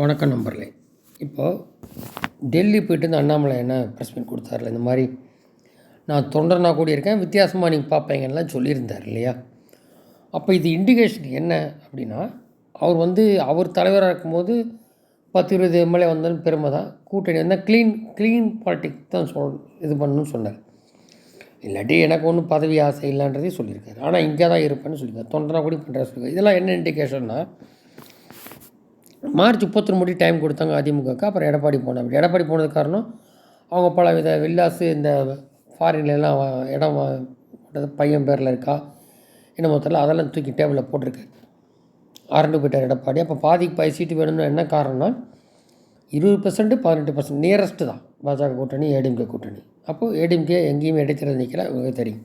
வணக்கம் நம்பர்லே இப்போது டெல்லி போயிட்டு இந்த அண்ணாமலை என்ன ப்ரெஸ் மீட் கொடுத்தாருல இந்த மாதிரி நான் தொண்டர்னா கூடி இருக்கேன் வித்தியாசமாக நீங்கள் பார்ப்பீங்கலாம் சொல்லியிருந்தார் இல்லையா? அப்போ இது இண்டிகேஷன் என்ன அப்படின்னா அவர் வந்து அவர் தலைவராக இருக்கும்போது பத்து இருபது எம்எல்ஏ வந்தாலும் பெருமை தான். கூட்டணி வந்தால் க்ளீன் க்ளீன் பாலிட்டிக் தான் சொல் இது பண்ணணும்னு சொன்னார். இல்லாட்டி எனக்கு ஒன்றும் பதவி ஆசை இல்லைன்றதையும் சொல்லியிருக்காரு. ஆனால் இங்கே தான் இருப்பேன்னு சொல்லியிருக்காரு. தொண்டனா கூட பண்ணுற சொல்லியிருக்காரு. இதெல்லாம் என்ன இண்டிகேஷன்னா மார்ச் முப்பத்தொன்று முடி டைம் கொடுத்தாங்க அதிமுகக்கு. அப்புறம் எடப்பாடி போனாங்க. எடப்பாடி போனது காரணம் அவங்க பல வித வில்லாசு இந்த ஃபாரின்லலாம் இடம் போட்டது பையன் பேரில் இருக்கா என்னமோ மொத்தத்தில் அதெல்லாம் தூக்கி டேபிளில் போட்டிருக்கு அரண்டு போயிட்டார் எடப்பாடி. அப்போ பாதிக்கு பாதி சீட்டு வேணும்னு என்ன காரணம்னா இருபது பர்சன்ட்டு பதினெட்டு பர்சன்ட் நியரஸ்ட்டு தான். பாஜக கூட்டணி ஏடிஎம்கே கூட்டணி. அப்போது ஏடிஎம்கே எங்கேயுமே இடைத்தேர்தல் நிற்கல உங்களுக்கு தெரியும்.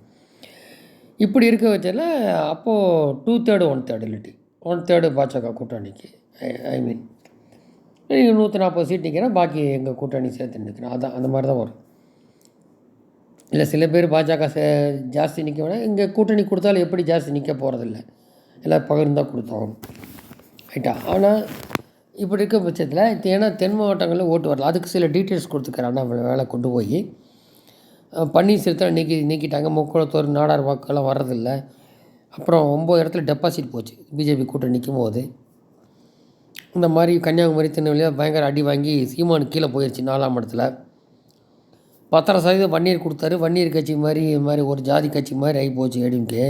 இப்படி இருக்க வச்சதில் அப்போது டூ தேர்டு ஒன் தேர்டு இல்லாட்டி ஒன் தேர்டு பாஜக கூட்டணிக்கு. ஐ மீன் நீங்கள் நூற்றி நாற்பது சீட் நிற்கிறேன் பாக்கி எங்கள் கூட்டணி சேர்த்து நிற்கிறேன் அதான் அந்த மாதிரி தான் வரும். இல்லை சில பேர் பாஜக சே ஜாஸ்தி நிற்க வேணாம். இங்கே கூட்டணி கொடுத்தாலும் எப்படி ஜாஸ்தி நிற்க போகிறதில்ல எல்லாம் பகிர்ந்தால் கொடுத்தாகணும் ரைட்டா ஆனால் இப்படி இருக்க பட்சத்தில் ஏன்னா தென் மாவட்டங்களில் ஓட்டு வரல. அதுக்கு சில டீட்டெயில்ஸ் கொடுத்துருக்காரு அண்ணாமலை வேலை கொண்டு போய். பன்னீர்செல்வத்தில் நீக்கி நீக்கிட்டாங்க. முக்குளத்தூர் நாடார் வாக்கெல்லாம் வர்றதில்ல. அப்புறம் ஒம்பது இடத்துல டெபாசிட் போச்சு. பிஜேபி கூட்டம் நிற்கும் போது இந்த மாதிரி கன்னியாகுமரி திருநெல்வேலியில் பயங்கர அடி வாங்கி சீமானு கீழே போயிடுச்சு நாலாம் இடத்துல. பத்தரை சதவீதம் வன்னியர் கொடுத்தாரு. வன்னியர் கட்சி மாதிரி இது மாதிரி ஒரு ஜாதி கட்சி மாதிரி ஆகி போச்சு ஏடிஎம்கே.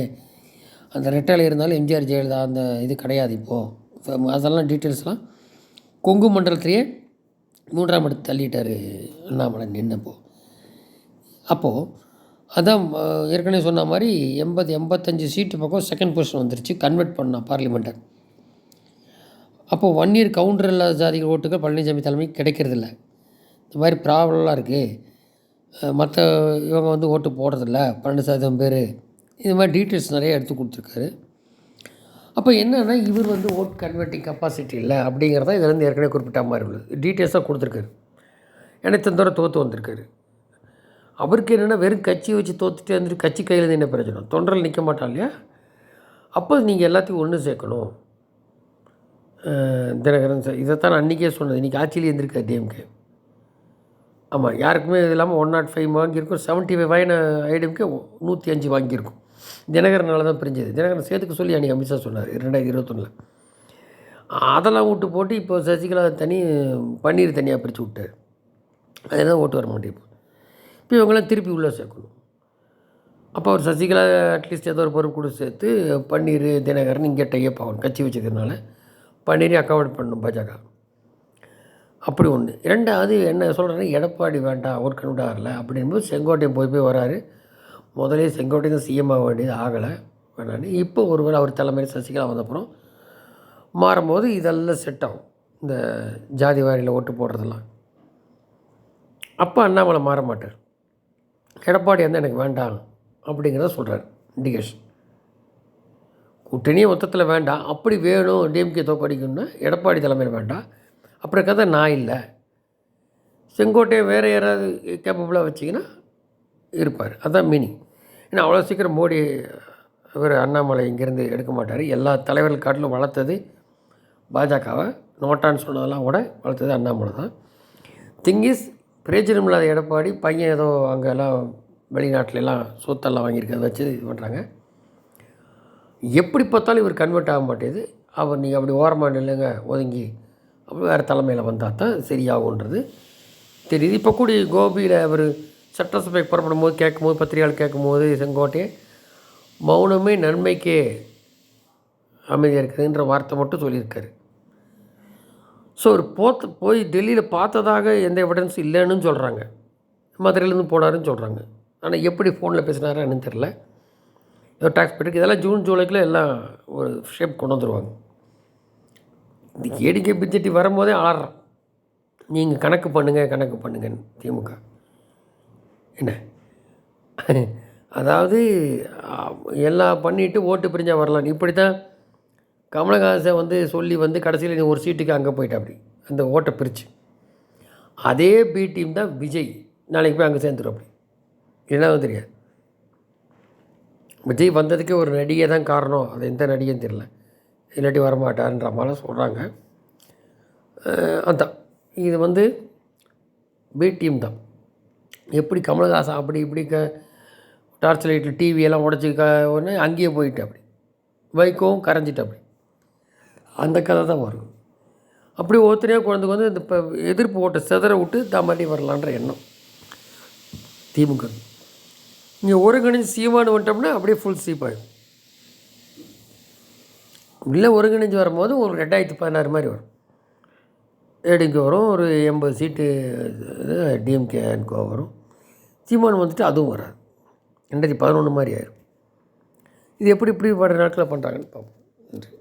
அந்த ரெட்டையில் இருந்தாலும் எம்ஜிஆர் ஜெயலலிதா அந்த இது கிடையாது இப்போது அதெல்லாம் டீட்டெயில்ஸ்லாம் கொங்கு மண்டலத்திலேயே மூன்றாம் இடத்து தள்ளிட்டார் அண்ணாமலை நின்னப்போ. அப்போது அதான் ஏற்கனவே சொன்ன மாதிரி எண்பது எண்பத்தஞ்சு சீட்டு பக்கம் செகண்ட் பொசிஷன் வந்துருச்சு. கன்வெர்ட் பண்ணான் பார்லிமெண்ட்டை அப்போது ஒன் இயர் கவுண்டர் இல்லாத ஜாதிகள் ஓட்டுகள் பழனிசாமி தலைமை கிடைக்கிறதில்ல. இந்த மாதிரி ப்ராப்ளம்லாம் இருக்குது மற்ற இவங்க வந்து ஓட்டு போடுறதில்ல. பன்னெண்டு சதவீதம் பேர். இது மாதிரி டீட்டெயில்ஸ் நிறைய எடுத்து கொடுத்துருக்காரு. அப்போ என்னென்னா இவர் வந்து ஓட் கன்வெர்ட்டிங் கெப்பாசிட்டி இல்லை அப்படிங்கிறத இதில் இருந்து ஏற்கனவே குறிப்பிட்ட மாதிரி உள்ளது. டீட்டெயில்ஸாக கொடுத்துருக்காரு. எனக்கு தூரம் தோற்று வந்திருக்காரு. அவருக்கு என்னென்னா வெறும் கட்சி வச்சு தோத்துட்டே வந்துட்டு கட்சி கையிலேருந்து என்ன பிரச்சனை தொண்டரில் நிற்க மாட்டான் இல்லையா? அப்போ நீங்கள் எல்லாத்தையும் ஒன்று சேர்க்கணும். தினகரன் சார். இதைத்தான் நான் அன்றைக்கே சொன்னது. இன்றைக்கி ஆட்சியில் இருந்திருக்காரு டிஎம்கே ஆமாம் யாருக்குமே இது இல்லாமல் ஒன் நாட் ஃபைவ் வாங்கியிருக்கும். செவன்ட்டி ஃபைவ் வாங்கின ஐடிஎம்கே நூற்றி அஞ்சு வாங்கியிருக்கும். தினகரனால தான் பிரிஞ்சது. தினகரன் சேர்த்துக்க சொல்லி அன்றைக்கி அமித்ஷா சொன்னார் ரெண்டாயிரத்தி இருபத்தொன்னில். அதெல்லாம் விட்டு போட்டு இப்போ சசிகலா தனி பன்னீர் தனியாக பிரித்து விட்டார். அதுதான் ஓட்டு வர மாட்டேங்குது. இப்போ இவங்களாம் திருப்பி உள்ளே சேர்க்கணும். அப்போ அவர் சசிகலா அட்லீஸ்ட் ஏதோ ஒரு பொறுப்பு கூட சேர்த்து பன்னீர் தினகரன் இங்கே டையப் ஆகணும். கட்சி வச்சதுனால. பன்னீரையும் அக்காமடேட் பண்ணும் பாஜக. அப்படி ஒன்று ரெண்டாவது என்ன சொல்கிறேன்னா எடப்பாடி வேண்டாம் அவர் கண்டுவிட அப்படின்போது செங்கோட்டையன் போய் போய் வராரு. முதலே செங்கோட்டையன் தான் சிஎம் ஆக வேண்டியது ஆகலை. வேணான்னு இப்போ ஒருவேளை அவர் தலைமையில் சசிகலா வந்தப்புறம் மாறும்போது இதெல்லாம் செட் ஆகும். இந்த ஜாதி வாரியில் ஓட்டு போடுறதெல்லாம். அப்போ அண்ணாமலை மாற மாட்டார். எடப்பாடி வந்து எனக்கு வேண்டாம் அப்படிங்கிறத சொல்கிறார் இண்டிகேஷன் கூட்டணியே மொத்தத்தில் வேண்டாம் அப்படி வேணும் டிஎம்கே தோக்கடிக்கணும்னா எடப்பாடி தலைமையில் வேண்டாம் அப்புறம் கதை நான் இல்லை. செங்கோட்டையை வேறு யாராவது கேப்பபிளாக வச்சிங்கன்னா இருப்பார். அதுதான் மீனிங் ஏன்னா அவ்வளோ சீக்கிரம் மோடி இவர் அண்ணாமலை இங்கேருந்து எடுக்க மாட்டார். எல்லா தலைவர்கள் காட்டிலும் வளர்த்தது பாஜகவை. நோட்டான்னு சொன்னதெல்லாம் கூட வளர்த்தது அண்ணாமலை தான். திங் இஸ் பிரயோஜனம் இல்லாத எடப்பாடி பையன் ஏதோ அங்கெல்லாம் வெளிநாட்டுல சொத்தெல்லாம் வாங்கியிருக்கிறத வச்சு இது பண்ணுறாங்க எப்படி பார்த்தாலும் இவர் கன்வெர்ட் ஆக மாட்டேது. அவர் நீங்கள் அப்படி ஓரமாக நில்லுங்க ஒதுங்கி அப்படி வேறு தலைமையில் வந்தால் தான் சரியாகுன்றது தெரியுது. இப்போ கூடி கோபியில் அவர் சட்டசபைக்கு புறப்படும் போது கேட்கும்போது பத்திரிகையாளர் கேட்கும்போது செங்கோட்டையே மௌனமே நன்மைக்கே அமைதியாக இருக்குதுன்ற வார்த்தை மட்டும் சொல்லியிருக்காரு. ஸோ ஒரு போத்து போய் டெல்லியில் பார்த்ததாக எந்த எவிடன்ஸ் இல்லைன்னு சொல்கிறாங்க மதுரையிலேருந்து போனாருன்னு சொல்கிறாங்க ஆனால் எப்படி ஃபோனில் பேசினாருன்னு தெரில ஏதோ டாக்ஸ் போயிட்டு இதெல்லாம் ஜூன் ஜூலைக்குள்ளே எல்லாம் ஒரு ஷேப் கொண்டு வந்துடுவாங்க இந்த ஏடிகே பிஜெடி வரும்போதே ஆடுறான் நீங்கள் கணக்கு பண்ணுங்கள் கணக்கு பண்ணுங்கன்னு திமுக. என்ன? அதாவது எல்லாம் பண்ணிவிட்டு ஓட்டு பிரிஞ்சால் வரலாம். இப்படி தான் கமலஹாசன் வந்து சொல்லி வந்து கடைசியில் நீ ஒரு சீட்டுக்கு அங்கே போயிட்ட அப்படி. அந்த ஓட்டை பிரித்து அதே பி டீம் தான் விஜய். நாளைக்கு போய் அங்கே சேர்ந்துடும் அப்படி. என்னவும் தெரியாது. விஜய் வந்ததுக்கே ஒரு நடிகை தான் காரணம். அது எந்த நடிகைன்னு தெரில இல்லாட்டி வரமாட்டார்ன்ற மாதிரிலாம் சொல்கிறாங்க அதுதான் இது வந்து பி டீம் தான். எப்படி கமலஹாசன் அப்படி இப்படி க டார்ச் லைட்டில் டிவியெல்லாம் உடச்சி க உடனே அங்கேயே போயிட்டு அப்படி. வைக்கவும் கரைஞ்சிட்டு அப்படி. அந்த கதை தான் வரும். அப்படி ஒருத்தரையாக குழந்தைக்கு வந்து இந்த இப்போ எதிர்ப்பு ஓட்டை செதற விட்டு தாமாட்டி வரலான்ற எண்ணம். திமுக இங்கே ஒருங்கிணைஞ்சு சீமானு வந்துட்டோம்னா அப்படியே ஃபுல் சீப் ஆகிடும் உள்ளே ஒருங்கிணைஞ்சு வரும்போது ஒரு ரெண்டாயிரத்தி பதினாறு மாதிரி வரும். ஏடிக்கு வரும் ஒரு எண்பது சீட்டு டிஎம்கே கோ வரும். சீமான் வந்துட்டு அதுவும் வராது. ரெண்டாயிரத்தி பதினொன்று மாதிரி ஆயிரும். இது எப்படி இப்படி வர நாட்டில் பண்ணுறாங்கன்னு பார்ப்போம். நன்றி.